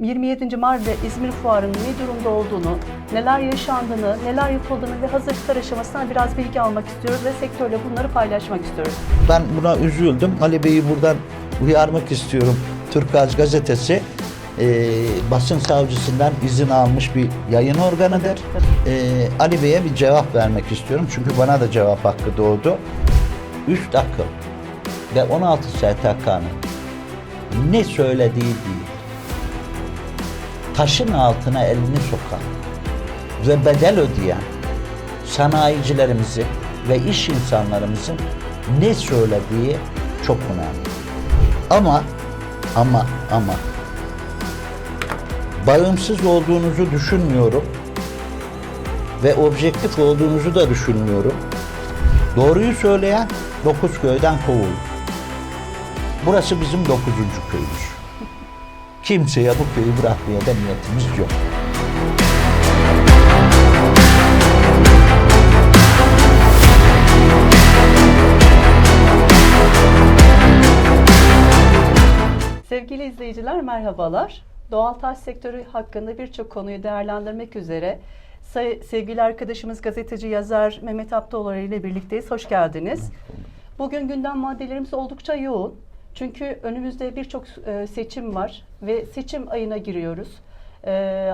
27. Mardin İzmir Fuarı'nın ne durumda olduğunu, neler yaşandığını, neler yapıldığını ve hazırlıklar aşamasından biraz bilgi almak istiyoruz ve sektörle bunları paylaşmak istiyoruz. Ben buna üzüldüm. Ali Bey'i buradan uyarmak istiyorum. Türk Gaz Gazetesi e, basın savcısından izin almış bir yayın organıdır. E, Ali Bey'e bir cevap vermek istiyorum. Çünkü bana da cevap hakkı doğdu. 3 dakika ve 16 STK'nın ne söylediği değil. Taşın altına elini sokan ve bedel ödeyen sanayicilerimizi ve iş insanlarımızın ne söylediği çok önemli. Ama ama ama bağımsız olduğunuzu düşünmüyorum ve objektif olduğunuzu da düşünmüyorum. Doğruyu söyleyen dokuz köyden kovulur. Burası bizim dokuzuncu köyümüz. Kimseye bu köyü bırakmaya da niyetimiz yok. Sevgili izleyiciler merhabalar. Doğal taş sektörü hakkında birçok konuyu değerlendirmek üzere sevgili arkadaşımız gazeteci yazar Mehmet Aptoğlu ile birlikteyiz. Hoş geldiniz. Bugün gündem maddelerimiz oldukça yoğun. Çünkü önümüzde birçok e, seçim var ve seçim ayına giriyoruz. E,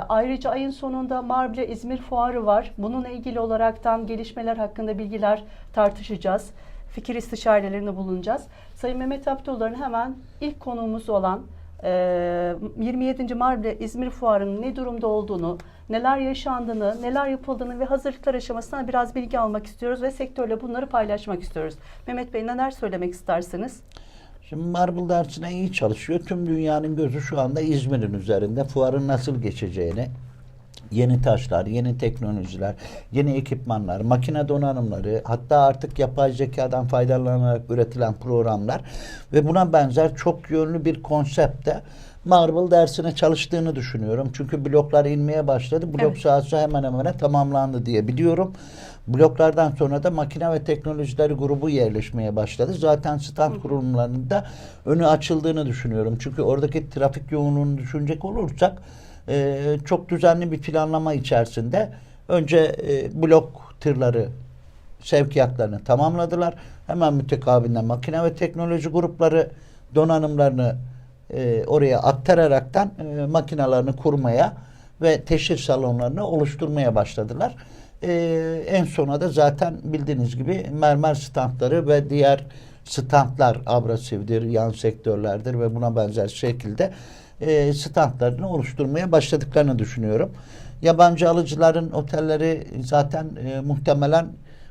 ayrıca ayın sonunda Marble İzmir Fuarı var. Bununla ilgili olaraktan gelişmeler hakkında bilgiler tartışacağız. Fikir istişarelerinde bulunacağız. Sayın Mehmet Aptoğlu'nun hemen ilk konuğumuz olan e, 27. Marble İzmir Fuarı'nın ne durumda olduğunu, neler yaşandığını, neler yapıldığını ve hazırlıklar aşamasından biraz bilgi almak istiyoruz ve sektörle bunları paylaşmak istiyoruz. Mehmet Bey neler söylemek istersiniz? Şimdi Marble dersine iyi çalışıyor. Tüm dünyanın gözü şu anda İzmir'in üzerinde. Fuarın nasıl geçeceğini, yeni taşlar, yeni teknolojiler, yeni ekipmanlar, makine donanımları, hatta artık yapay zekadan faydalanarak üretilen programlar ve buna benzer çok yönlü bir konsepte Marble dersine çalıştığını düşünüyorum. Çünkü bloklar inmeye başladı. Blok Evet. sahası hemen hemen tamamlandı diye biliyorum. Bloklardan sonra da makine ve teknolojileri grubu yerleşmeye başladı. Zaten stand kurulumlarının da önü açıldığını düşünüyorum. Çünkü oradaki trafik yoğunluğunu düşünecek olursak e, çok düzenli bir planlama içerisinde önce e, blok tırları sevkiyatlarını tamamladılar. Hemen mütekabinden makine ve teknoloji grupları donanımlarını e, oraya aktararaktan e, makinalarını kurmaya ve teşhir salonlarını oluşturmaya başladılar. E, en sona da zaten bildiğiniz gibi mermer standları ve diğer standlar abrasivdir, yan sektörlerdir ve buna benzer şekilde e, standlarını oluşturmaya başladıklarını düşünüyorum. Yabancı alıcıların otelleri zaten e, muhtemelen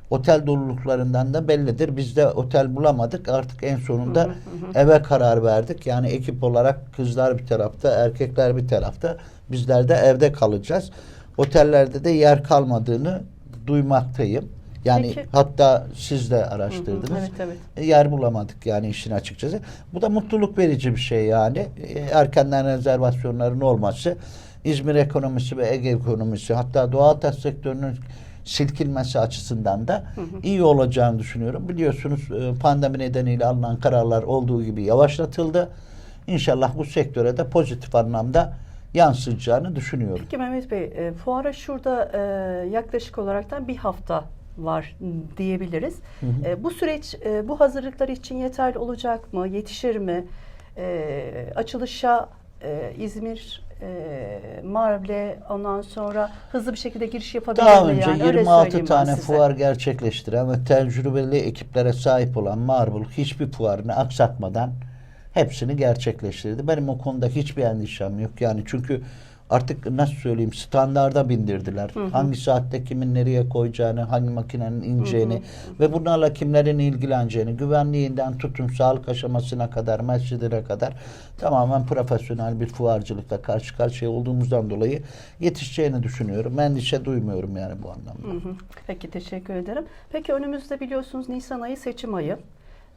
otel doluluklarından da bellidir. Biz de otel bulamadık. Artık en sonunda eve karar verdik. Yani ekip olarak kızlar bir tarafta, erkekler bir tarafta. Bizler de evde kalacağız. Otellerde de yer kalmadığını duymaktayım. Yani Peki. hatta siz de araştırdınız. Evet, evet. E, yer bulamadık yani işin açıkçası. Bu da mutluluk verici bir şey yani. E, erkenden rezervasyonların olması, İzmir ekonomisi ve Ege ekonomisi hatta doğal taş sektörünün silkinmesi açısından da iyi olacağını düşünüyorum. Biliyorsunuz e, pandemi nedeniyle alınan kararlar olduğu gibi yavaşlatıldı. İnşallah bu sektöre de pozitif anlamda yansıyacağını düşünüyorum. Peki Mehmet Bey, e, fuara şurada e, yaklaşık olaraktan bir hafta var m, diyebiliriz. E, bu süreç, e, bu hazırlıklar için yeterli olacak mı? Yetişir mi? E, açılışa e, İzmir, e, Marble, ondan sonra hızlı bir şekilde giriş yapabilir Daha mi? önce yani? Öyle 26 söyleyeyim ben tane fuar gerçekleştiren ve tecrübeli ekiplere sahip olan Marble hiçbir fuarını aksatmadan hepsini gerçekleştirdi. Benim o konuda hiçbir endişem yok. Yani çünkü artık nasıl söyleyeyim standarda bindirdiler. Hangi saatte kimin nereye koyacağını, hangi makinenin ineceğini ve bunlarla kimlerin ilgileneceğini, güvenliğinden tutun sağlık aşamasına kadar, mescidine kadar tamamen profesyonel bir fuarcılıkla karşı karşıya olduğumuzdan dolayı yetişeceğini düşünüyorum. Endişe duymuyorum yani bu anlamda. Hı hı. Peki teşekkür ederim. Peki önümüzde biliyorsunuz Nisan ayı seçim ayı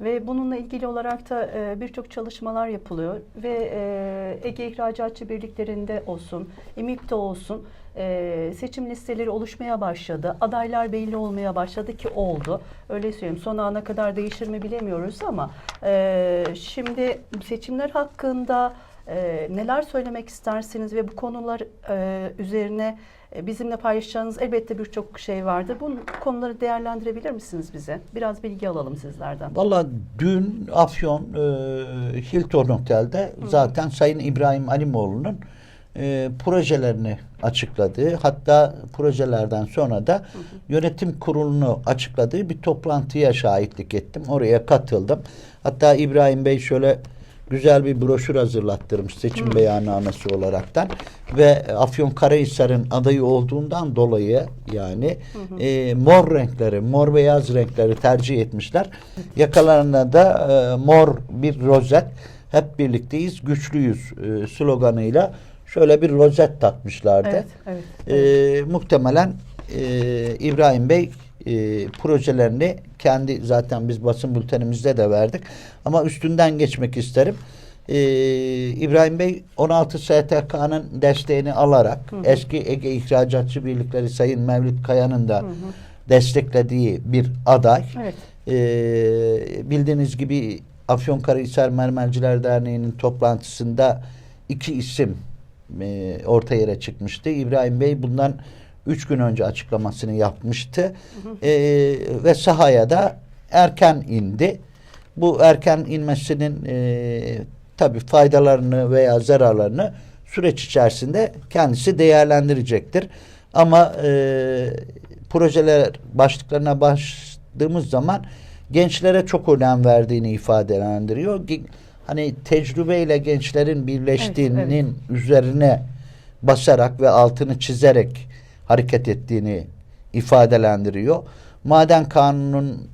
ve bununla ilgili olarak da e, birçok çalışmalar yapılıyor ve e, Ege İhracatçı Birliklerinde olsun, EMİP'te olsun e, seçim listeleri oluşmaya başladı. Adaylar belli olmaya başladı ki oldu. Öyle söyleyeyim. Son ana kadar değişir mi bilemiyoruz ama e, şimdi seçimler hakkında E, neler söylemek istersiniz ve bu konular e, üzerine bizimle paylaşacağınız elbette birçok şey vardır. Bu konuları değerlendirebilir misiniz bize? Biraz bilgi alalım sizlerden. Valla dün Afyon e, Hilton Otel'de zaten Sayın İbrahim Alimoğlu'nun e, projelerini açıkladığı hatta projelerden sonra da yönetim kurulunu açıkladığı bir toplantıya şahitlik ettim. Oraya katıldım. Hatta İbrahim Bey şöyle güzel bir broşür hazırlattırmış seçim beyannamesi olaraktan ve Afyonkarahisar'ın adayı olduğundan dolayı yani e, mor renkleri, mor beyaz renkleri tercih etmişler. Yakalarına da e, mor bir rozet hep birlikteyiz, güçlüyüz e, sloganıyla şöyle bir rozet takmışlardı. Evet, evet. E, muhtemelen e, İbrahim Bey e, projelerini kendi zaten biz basın bültenimizde de verdik. Ama üstünden geçmek isterim. E, İbrahim Bey 16 STK'nın desteğini alarak eski Ege İhracatçı Birlikleri Sayın Mevlüt Kaya'nın da desteklediği bir aday. Evet. E, bildiğiniz gibi Afyonkarahisar Mermerciler Derneği'nin toplantısında iki isim e, orta yere çıkmıştı. İbrahim Bey bundan üç gün önce açıklamasını yapmıştı. E, ve sahaya da erken indi. Bu erken inmesinin e, tabii faydalarını veya zararlarını süreç içerisinde kendisi değerlendirecektir. Ama e, projeler başlıklarına başladığımız zaman gençlere çok önem verdiğini ifadelendiriyor. Hani tecrübeyle gençlerin birleştiğinin üzerine basarak ve altını çizerek hareket ettiğini ifadelendiriyor. Maden kanunun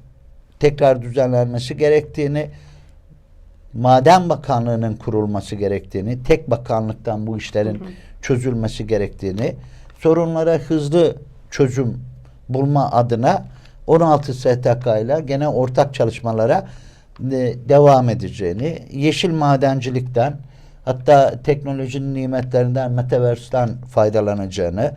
tekrar düzenlenmesi gerektiğini, Maden Bakanlığı'nın kurulması gerektiğini, tek bakanlıktan bu işlerin çözülmesi gerektiğini, sorunlara hızlı çözüm bulma adına 16 STK ile gene ortak çalışmalara e, devam edeceğini, yeşil madencilikten hatta teknolojinin nimetlerinden, metaverse'den faydalanacağını,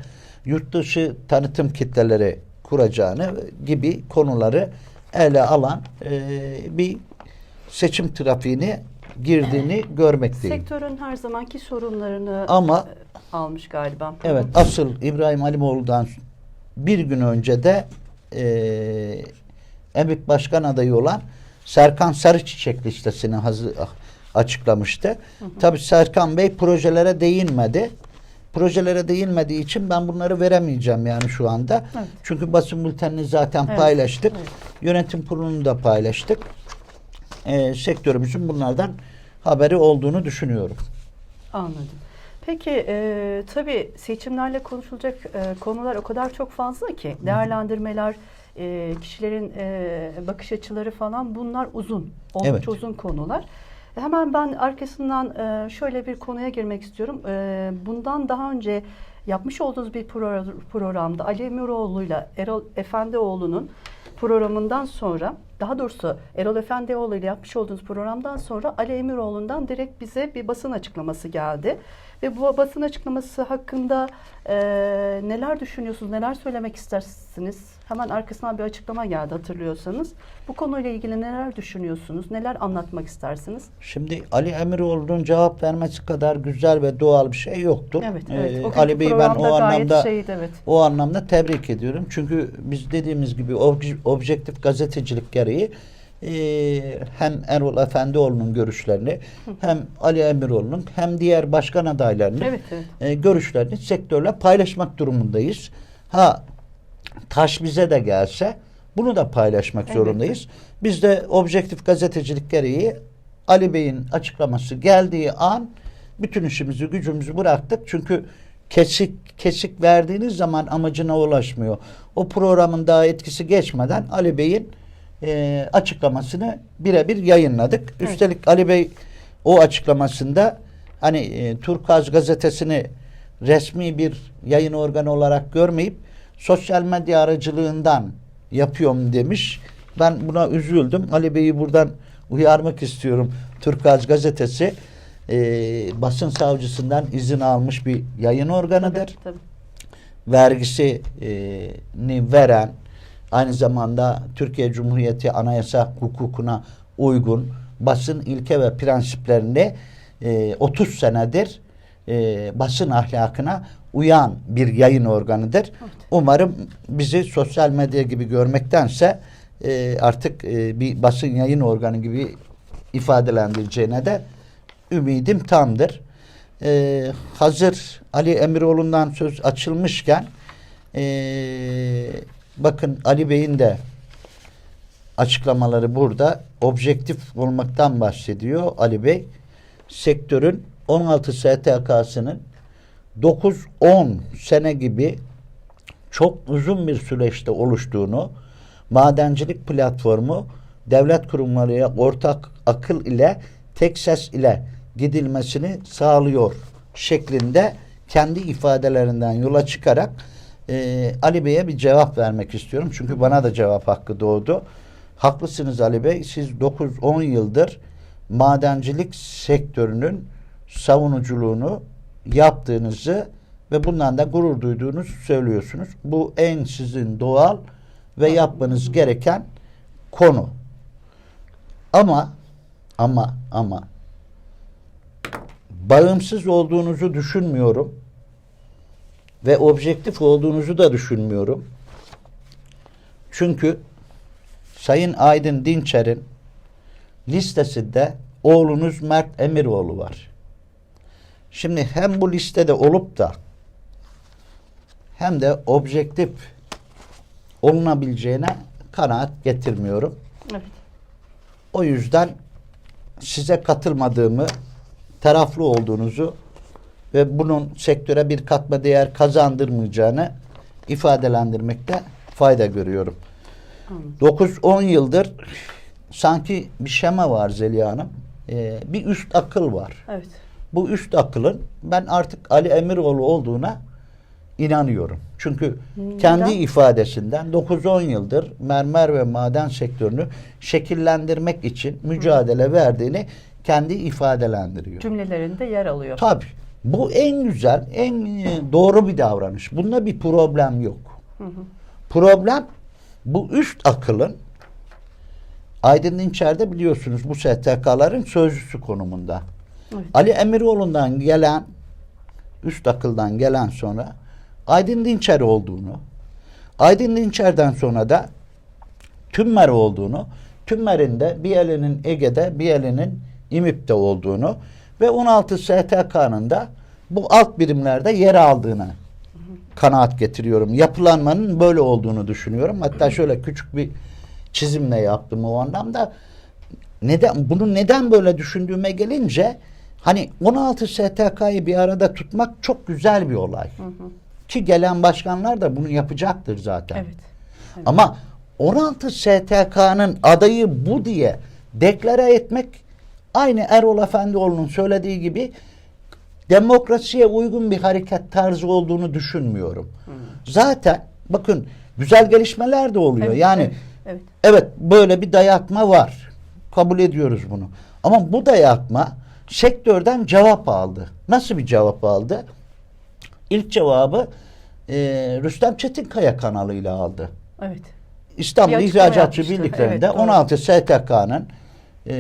yurt dışı tanıtım kitleleri kuracağını gibi konuları ele alan e, bir seçim trafiğine girdiğini görmekteyim. Sektörün her zamanki sorunlarını Ama e, almış galiba. evet asıl İbrahim Halimoğlu'dan bir gün önce de e, EBİK Başkan adayı olan Serkan Sarıçiçek listesini hazır, açıklamıştı. Tabii Serkan Bey projelere değinmedi. Projelere değinmediği için ben bunları veremeyeceğim yani şu anda. Evet. Çünkü basın bültenini zaten Evet, paylaştık. evet. Yönetim kurulunu da paylaştık. E, sektörümüzün bunlardan haberi olduğunu düşünüyorum. Anladım. Peki e, tabii seçimlerle konuşulacak e, konular o kadar çok fazla ki değerlendirmeler, e, kişilerin e, bakış açıları falan bunlar uzun, oldukça Evet. uzun konular. Hemen ben arkasından e, şöyle bir konuya girmek istiyorum. E, bundan daha önce yapmış olduğunuz bir pro- programda Ali Emiroğlu'yla Erol Efendioğlu'nun programından sonra daha doğrusu Erol Efendioğlu ile yapmış olduğunuz programdan sonra Ali Emiroğlu'ndan direkt bize bir basın açıklaması geldi. Ve bu basın açıklaması hakkında e, neler düşünüyorsunuz, neler söylemek istersiniz? Hemen arkasından bir açıklama geldi hatırlıyorsanız. Bu konuyla ilgili neler düşünüyorsunuz, neler anlatmak istersiniz? Şimdi Ali Emiroğlu'nun cevap vermesi kadar güzel ve doğal bir şey yoktur. Evet, evet. Ee, O günkü Ali Bey'i ben o anlamda şeydi, evet. o anlamda tebrik ediyorum. Çünkü biz dediğimiz gibi obj- objektif gazetecilik gereği e, hem Erol Efendioğlu'nun görüşlerini hem Ali Emiroğlu'nun hem diğer başkan adaylarının Evet, evet. e, görüşlerini sektörle paylaşmak durumundayız. Ha taş bize de gelse bunu da paylaşmak Elbette. zorundayız. Biz de objektif gazetecilik gereği Ali Bey'in açıklaması geldiği an bütün işimizi gücümüzü bıraktık. Çünkü kesik kesik verdiğiniz zaman amacına ulaşmıyor. O programın daha etkisi geçmeden Ali Bey'in e, açıklamasını birebir yayınladık. Evet. Üstelik Ali Bey o açıklamasında hani e, Turkaz gazetesini resmi bir yayın organı olarak görmeyip sosyal medya aracılığından yapıyorum demiş. Ben buna üzüldüm. Ali Bey'i buradan uyarmak istiyorum. Turkaz gazetesi e, basın savcısından izin almış bir yayın organıdır Tabii, tabii. vergisini veren aynı zamanda Türkiye Cumhuriyeti Anayasa hukukuna uygun basın ilke ve prensiplerini e, 30 senedir e, basın ahlakına uyan bir yayın organıdır. Umarım bizi sosyal medya gibi görmektense e, artık e, bir basın yayın organı gibi ifadelendireceğine de ümidim tamdır. E, hazır Ali Emiroğlu'ndan söz açılmışken e, bakın Ali Bey'in de açıklamaları burada. Objektif olmaktan bahsediyor Ali Bey. Sektörün 16 STK'sının 9-10 sene gibi çok uzun bir süreçte oluştuğunu, madencilik platformu devlet kurumlarıyla ortak akıl ile tek ses ile gidilmesini sağlıyor şeklinde kendi ifadelerinden yola çıkarak e, Ali Bey'e bir cevap vermek istiyorum. Çünkü bana da cevap hakkı doğdu. Haklısınız Ali Bey. Siz 9-10 yıldır madencilik sektörünün savunuculuğunu yaptığınızı ve bundan da gurur duyduğunuzu söylüyorsunuz. Bu en sizin doğal ve yapmanız gereken konu. Ama ama ama bağımsız olduğunuzu düşünmüyorum ve objektif olduğunuzu da düşünmüyorum. Çünkü Sayın Aydın Dinçer'in listesinde oğlunuz Mert Emiroğlu var. Şimdi hem bu listede olup da hem de objektif olunabileceğine kanaat getirmiyorum. Evet. O yüzden size katılmadığımı, taraflı olduğunuzu ve bunun sektöre bir katma değer kazandırmayacağını ifadelendirmekte fayda görüyorum. 9-10 yıldır sanki bir şema var Zeliha Hanım. Ee, bir üst akıl var. Evet. Bu üst akılın ben artık Ali Emiroğlu olduğuna inanıyorum. Çünkü Neden? kendi ifadesinden 9-10 yıldır mermer ve maden sektörünü şekillendirmek için mücadele verdiğini kendi ifadelendiriyor. Cümlelerinde yer alıyor. Tabii. Bu en güzel, en e, doğru bir davranış. Bunda bir problem yok. Problem bu üst akılın Aydın Dinçer'de biliyorsunuz bu STK'ların sözcüsü konumunda. Ali Emiroğlu'ndan gelen üst akıldan gelen sonra Aydın Dinçer olduğunu Aydın Dinçer'den sonra da Tümmer olduğunu Tümmer'in de bir elinin Ege'de bir elinin İMİP'te olduğunu ve 16 STK'nın da bu alt birimlerde yer aldığını kanaat getiriyorum. Yapılanmanın böyle olduğunu düşünüyorum. Hatta şöyle küçük bir çizimle yaptım o anlamda. Neden bunu neden böyle düşündüğüme gelince hani 16 STK'yı bir arada tutmak çok güzel bir olay. Ki gelen başkanlar da bunu yapacaktır zaten. Evet. Ama 16 STK'nın adayı bu diye deklare etmek aynı Erol Efendioğlu'nun söylediği gibi demokrasiye uygun bir hareket tarzı olduğunu düşünmüyorum. Zaten bakın güzel gelişmeler de oluyor. Evet, yani evet, evet. evet böyle bir dayatma var. Kabul ediyoruz bunu. Ama bu dayatma sektörden cevap aldı. Nasıl bir cevap aldı? İlk cevabı e, Rüstem Çetinkaya kanalıyla aldı. Evet. İstanbul İhracatçı. Birlikleri'nde Evet, doğru. 16 STK'nın e,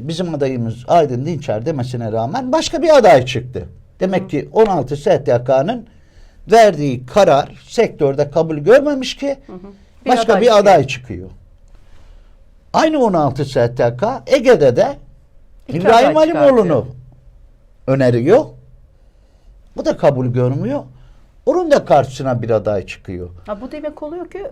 bizim adayımız Aydın Dinçer demesine rağmen başka bir aday çıktı. Demek ki 16 STK'nın verdiği karar sektörde kabul görmemiş ki Bir başka aday bir çıkıyor. aday çıkıyor. Aynı 16 STK Ege'de de İki İbrahim Halimoğlu'nu öneriyor. Bu da kabul görmüyor. Onun da karşısına bir aday çıkıyor. Ha, bu demek oluyor ki e,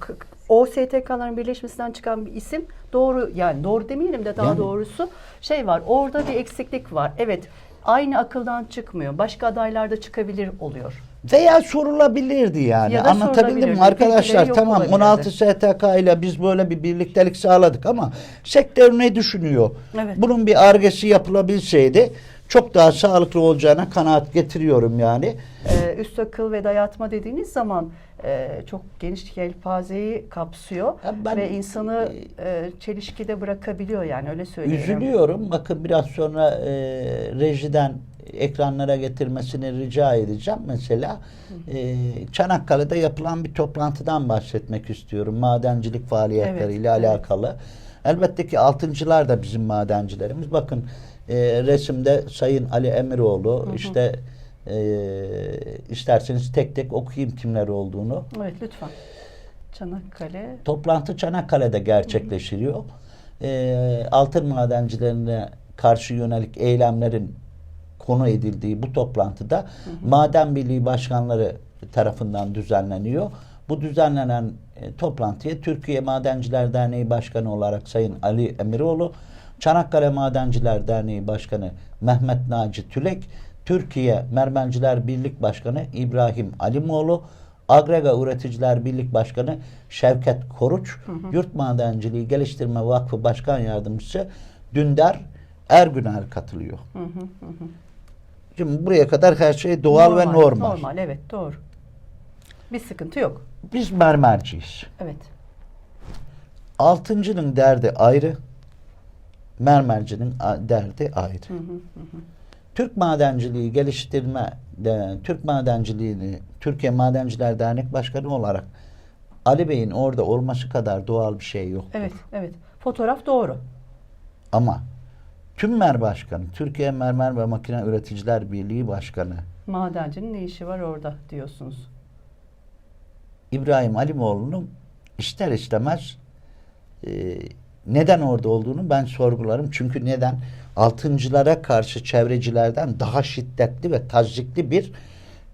k- o STK'ların birleşmesinden çıkan bir isim doğru yani doğru demeyelim de daha Yani- doğrusu şey var orada bir eksiklik var. Evet aynı akıldan çıkmıyor. Başka adaylarda çıkabilir oluyor. Veya sorulabilirdi yani. Ya Anlatabildim mi arkadaşlar? Tamam olabilirdi. 16 STK ile biz böyle bir birliktelik sağladık ama sektör ne düşünüyor? Evet. Bunun bir argesi yapılabilseydi çok daha sağlıklı olacağına kanaat getiriyorum yani. Ee, üst akıl ve dayatma dediğiniz zaman e, çok geniş yelpazeyi kapsıyor Ya ben- ve insanı e, çelişkide bırakabiliyor yani öyle söyleyeyim. Üzülüyorum. Bakın biraz sonra e, rejiden ekranlara getirmesini rica edeceğim. Mesela e, Çanakkale'de yapılan bir toplantıdan bahsetmek istiyorum. Madencilik faaliyetleriyle Evet, evet. alakalı. Elbette ki altıncılar da bizim madencilerimiz. Bakın e, resimde Sayın Ali Emiroğlu işte e, isterseniz tek tek okuyayım kimler olduğunu. Evet lütfen. Çanakkale. Toplantı Çanakkale'de gerçekleşiyor. E, altın madencilerine karşı yönelik eylemlerin konu edildiği bu toplantıda Maden Birliği Başkanları tarafından düzenleniyor. Bu düzenlenen e, toplantıya Türkiye Madenciler Derneği Başkanı olarak Sayın Ali Emiroğlu, Çanakkale Madenciler Derneği Başkanı Mehmet Naci Tülek, Türkiye Mermenciler Birlik Başkanı İbrahim Alimoğlu, Agrega Üreticiler Birlik Başkanı Şevket Koruç, Yurt Madenciliği Geliştirme Vakfı Başkan Yardımcısı Dündar Ergüner katılıyor. Şimdi buraya kadar her şey doğal ve normal. Normal evet doğru. Bir sıkıntı yok. Biz mermerciyiz. Evet. Altıncının derdi ayrı, mermercinin derdi ayrı. Türk madenciliği geliştirme, de, Türk madenciliğini Türkiye Madenciler Dernek Başkanı olarak Ali Bey'in orada olması kadar doğal bir şey yok. Evet evet. Fotoğraf doğru. Ama Tümmer Başkanı, Türkiye Mermer ve Makine Üreticiler Birliği Başkanı Madencinin ne işi var orada diyorsunuz. İbrahim Alimoğlu'nun ister istemez e, neden orada olduğunu ben sorgularım. Çünkü neden? Altıncılara karşı çevrecilerden daha şiddetli ve tazikli bir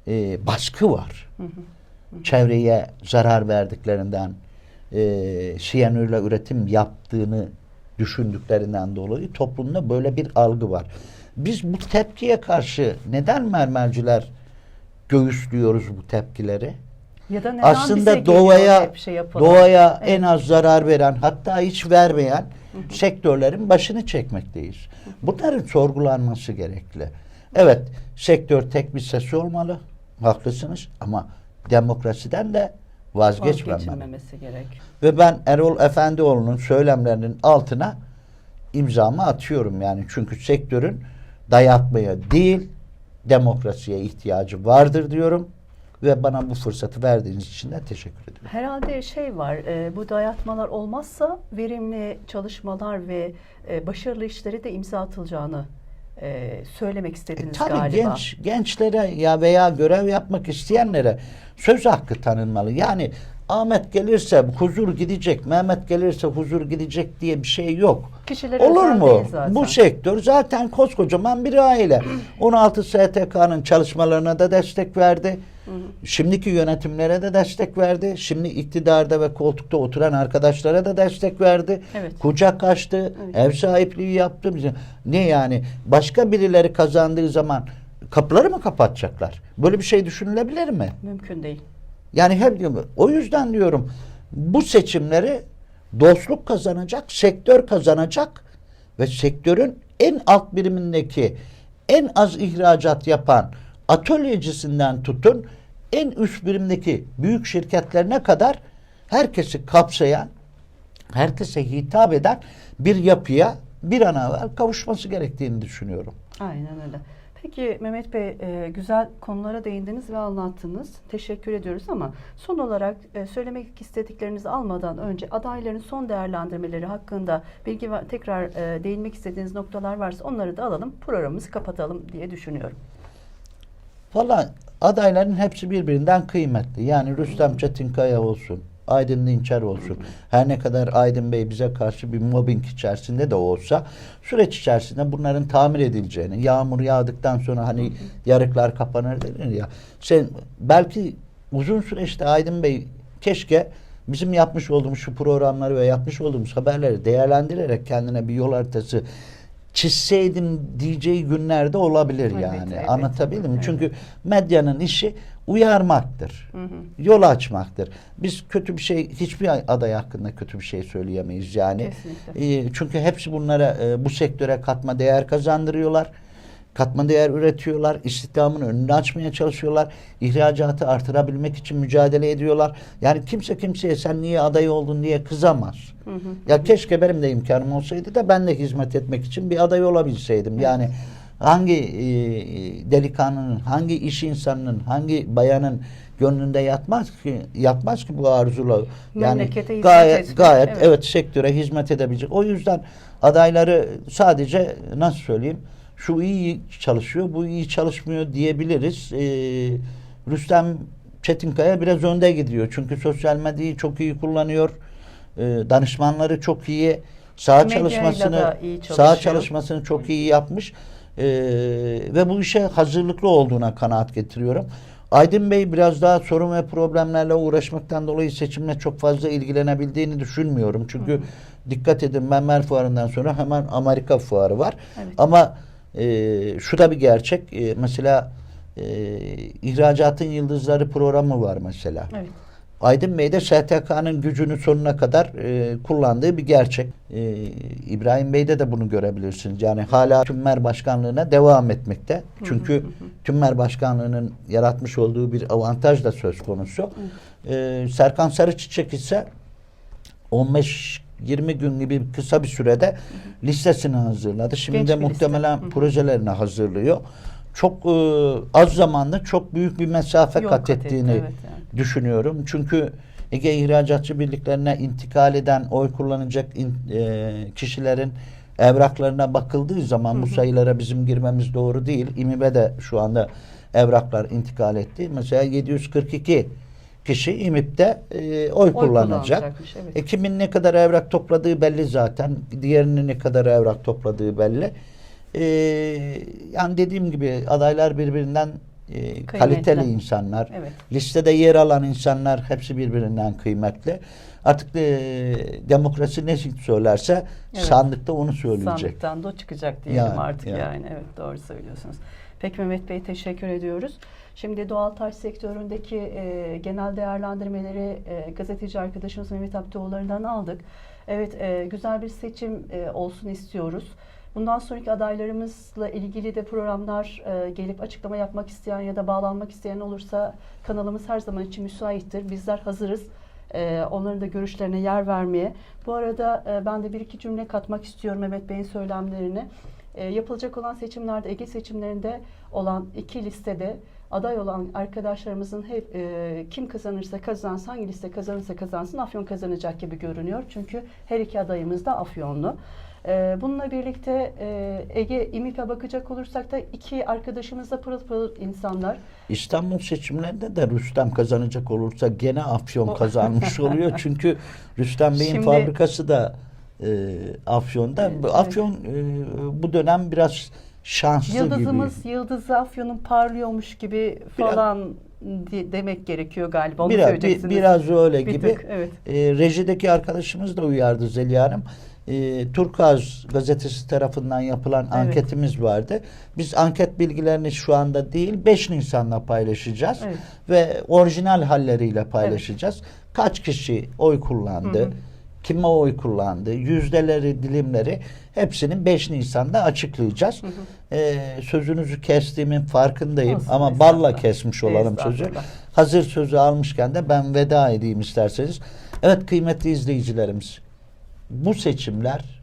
e, baskı var. Çevreye zarar verdiklerinden, e, siyanürle üretim yaptığını düşündüklerinden dolayı toplumda böyle bir algı var. Biz bu tepkiye karşı neden mermerciler göğüslüyoruz bu tepkileri? Ya da neden aslında doğaya şey doğaya Evet. en az zarar veren hatta hiç vermeyen sektörlerin başını çekmekteyiz. Bunların sorgulanması gerekli. Evet, sektör tek bir sesi olmalı. Haklısınız ama demokrasiden de Vazgeçilmemesi gerek. Ve ben Erol Efendioğlu'nun söylemlerinin altına imzamı atıyorum yani. Çünkü sektörün dayatmaya değil demokrasiye ihtiyacı vardır diyorum. Ve bana bu fırsatı verdiğiniz için de teşekkür ediyorum. Herhalde şey var, e, bu dayatmalar olmazsa verimli çalışmalar ve e, başarılı işlere de imza atılacağını e, söylemek E, istediniz tabii galiba. genç gençlere ya veya görev yapmak isteyenlere söz hakkı tanınmalı. Yani Ahmet gelirse huzur gidecek, Mehmet gelirse huzur gidecek diye bir şey yok. Kişilere Olur mu? zaten. Bu sektör zaten koskocaman bir aile. 16 STK'nın çalışmalarına da destek verdi. Şimdiki yönetimlere de destek verdi. Şimdi iktidarda ve koltukta oturan arkadaşlara da destek verdi. Evet. Kucak açtı, Evet. ev sahipliği yaptı. Ne yani? Başka birileri kazandığı zaman kapıları mı kapatacaklar? Böyle bir şey düşünülebilir mi? Mümkün değil. Yani hep diyorum, o yüzden diyorum bu seçimleri dostluk kazanacak, sektör kazanacak ve sektörün en alt birimindeki en az ihracat yapan atölyecisinden tutun en üst birimdeki büyük şirketlerine kadar herkesi kapsayan, herkese hitap eden bir yapıya bir an evvel kavuşması gerektiğini düşünüyorum. Aynen öyle. Peki Mehmet Bey e, güzel konulara değindiniz ve anlattınız. Teşekkür ediyoruz ama son olarak e, söylemek istediklerinizi almadan önce adayların son değerlendirmeleri hakkında bilgi ve tekrar e, değinmek istediğiniz noktalar varsa onları da alalım. Programımızı kapatalım diye düşünüyorum. Valla adayların hepsi birbirinden kıymetli. Yani Rüstem Çetinkaya olsun, Aydın Dinçer olsun. Her ne kadar Aydın Bey bize karşı bir mobbing içerisinde de olsa süreç içerisinde bunların tamir edileceğini, yağmur yağdıktan sonra hani yarıklar kapanır denir ya. Sen belki uzun süreçte Aydın Bey keşke bizim yapmış olduğumuz şu programları ve yapmış olduğumuz haberleri değerlendirerek kendine bir yol haritası çizseydim diyeceği günlerde olabilir Evet, yani. evet. Anlatabildim? Evet. Çünkü medyanın işi uyarmaktır. Hı hı. Yol açmaktır. Biz kötü bir şey hiçbir aday hakkında kötü bir şey söyleyemeyiz yani. Kesinlikle. Ee, çünkü hepsi bunlara e, bu sektöre katma değer kazandırıyorlar. Katma değer üretiyorlar. istihdamın önünü açmaya çalışıyorlar. İhracatı artırabilmek için mücadele ediyorlar. Yani kimse kimseye sen niye aday oldun diye kızamaz. Hı hı. Ya keşke benim de imkanım olsaydı da ben de hizmet etmek için bir aday olabilseydim. Yani hangi e, delikanlının, hangi iş insanının, hangi bayanın gönlünde yatmaz ki yatmaz ki bu arzular. Yani gayet gayet evet. evet. sektöre hizmet edebilecek. O yüzden adayları sadece nasıl söyleyeyim şu iyi çalışıyor, bu iyi çalışmıyor diyebiliriz. Ee, Rüstem Çetinkaya biraz önde gidiyor. Çünkü sosyal medyayı çok iyi kullanıyor. Ee, danışmanları çok iyi. Sağ Medyayla çalışmasını sağ çalışmasını çok iyi yapmış. Ee, ve bu işe hazırlıklı olduğuna kanaat getiriyorum. Aydın Bey biraz daha sorun ve problemlerle uğraşmaktan dolayı seçimle çok fazla ilgilenebildiğini düşünmüyorum. Çünkü dikkat edin Memmer Fuarı'ndan sonra hemen Amerika Fuarı var. Evet. Ama e, şu da bir gerçek. E, mesela e, İhracatın Yıldızları programı var mesela. Evet. Aydın Bey de STK'nın gücünü sonuna kadar e, kullandığı bir gerçek. E, İbrahim Bey'de de bunu görebilirsiniz. Yani hala Tümmer Başkanlığı'na devam etmekte. Çünkü Tümmer Başkanlığı'nın yaratmış olduğu bir avantaj da söz konusu. E, Serkan Sarıçiçek ise 15 20 gün gibi kısa bir sürede listesini hazırladı. Şimdi Genç de liste. muhtemelen hı. projelerini hazırlıyor. Çok e, az zamanda çok büyük bir mesafe Yol kat kat etti, ettiğini evet yani. düşünüyorum. Çünkü Ege İhracatçı Birliklerine intikal eden oy kullanacak in- e, kişilerin evraklarına bakıldığı zaman bu sayılara bizim girmemiz doğru değil. İMİB'e de şu anda evraklar intikal etti. Mesela 742 kişi İMİB'de e, oy, kullanacak. kullanacakmış, evet. E, kimin ne kadar evrak topladığı belli zaten. Diğerinin ne kadar evrak topladığı belli. E, yani dediğim gibi adaylar birbirinden e, kaliteli insanlar. Evet. Listede yer alan insanlar hepsi birbirinden kıymetli. Artık e, demokrasi ne söylerse Evet. sandıkta onu söyleyecek. Sandıktan da o çıkacak diyelim Yani, artık yani. yani. Evet doğru söylüyorsunuz. Peki Mehmet Bey teşekkür ediyoruz. Şimdi doğal taş sektöründeki e, genel değerlendirmeleri e, gazeteci arkadaşımız Mehmet Abdioğulları'ndan aldık. Evet e, güzel bir seçim e, olsun istiyoruz. Bundan sonraki adaylarımızla ilgili de programlar e, gelip açıklama yapmak isteyen ya da bağlanmak isteyen olursa kanalımız her zaman için müsaittir. Bizler hazırız. Ee, onların da görüşlerine yer vermeye. Bu arada e, ben de bir iki cümle katmak istiyorum Mehmet Bey'in söylemlerini. Ee, yapılacak olan seçimlerde, Ege seçimlerinde olan iki listede aday olan arkadaşlarımızın hep e, kim kazanırsa kazansın, hangi liste kazanırsa kazansın Afyon kazanacak gibi görünüyor. Çünkü her iki adayımız da Afyonlu. Ee, bununla birlikte e, Ege İMİP'e bakacak olursak da iki arkadaşımız da pırıl pırıl insanlar. İstanbul seçimlerinde de Rüstem kazanacak olursa gene Afyon kazanmış oluyor. Çünkü Rüstem Bey'in Şimdi- fabrikası da e, Afyon'da. Evet. Afyon e, bu dönem biraz şanslı Yıldızımız gibi. Yıldız Afyon'un parlıyormuş gibi Biraz- falan di- demek gerekiyor galiba. Onu Biraz, söyleyeceksiniz. bir- biraz öyle Bir gibi. tık, evet. E, rejideki arkadaşımız da uyardı Zeliha Hanım. E, Turkaz gazetesi tarafından yapılan Evet. anketimiz vardı. Biz anket bilgilerini şu anda değil 5 Nisan'da paylaşacağız. Evet. Ve orijinal halleriyle paylaşacağız. Kaç kişi oy kullandı? Hı hı. Kime oy kullandı? Yüzdeleri, dilimleri hepsini 5 Nisan'da açıklayacağız. E, sözünüzü kestiğimin farkındayım Olsun, ama balla kesmiş olalım sözü. Hazır sözü almışken de ben veda edeyim isterseniz. Evet kıymetli izleyicilerimiz. Bu seçimler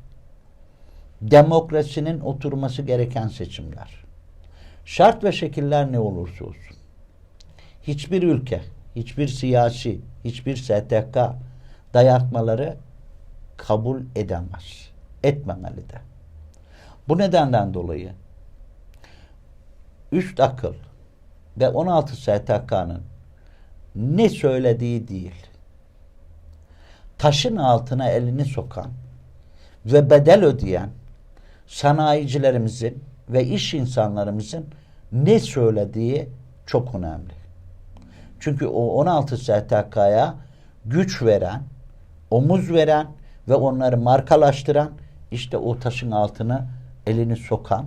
demokrasinin oturması gereken seçimler. Şart ve şekiller ne olursa olsun. Hiçbir ülke, hiçbir siyasi, hiçbir STK dayatmaları kabul edemez. Etmemeli de. Bu nedenden dolayı üst akıl ve 16 STK'nın ne söylediği değil, taşın altına elini sokan ve bedel ödeyen sanayicilerimizin ve iş insanlarımızın ne söylediği çok önemli. Çünkü o 16 STK'ya güç veren, omuz veren ve onları markalaştıran işte o taşın altına elini sokan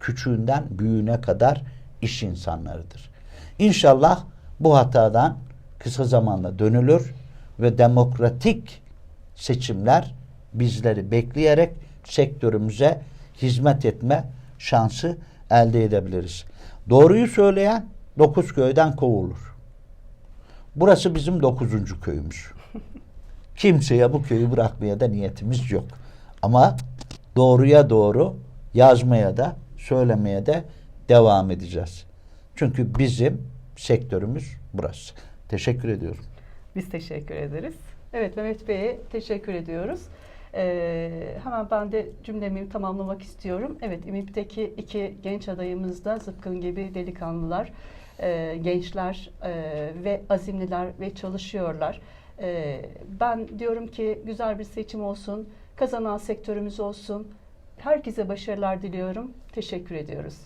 küçüğünden büyüğüne kadar iş insanlarıdır. İnşallah bu hatadan kısa zamanda dönülür ve demokratik seçimler bizleri bekleyerek sektörümüze hizmet etme şansı elde edebiliriz. Doğruyu söyleyen dokuz köyden kovulur. Burası bizim dokuzuncu köyümüz. Kimseye bu köyü bırakmaya da niyetimiz yok. Ama doğruya doğru yazmaya da söylemeye de devam edeceğiz. Çünkü bizim sektörümüz burası. Teşekkür ediyorum. Biz teşekkür ederiz. Evet Mehmet Bey'e teşekkür ediyoruz. Ee, hemen ben de cümlemi tamamlamak istiyorum. Evet İMİP'teki iki genç adayımız da zıpkın gibi delikanlılar, e, gençler e, ve azimliler ve çalışıyorlar. E, ben diyorum ki güzel bir seçim olsun, kazanan sektörümüz olsun. Herkese başarılar diliyorum. Teşekkür ediyoruz.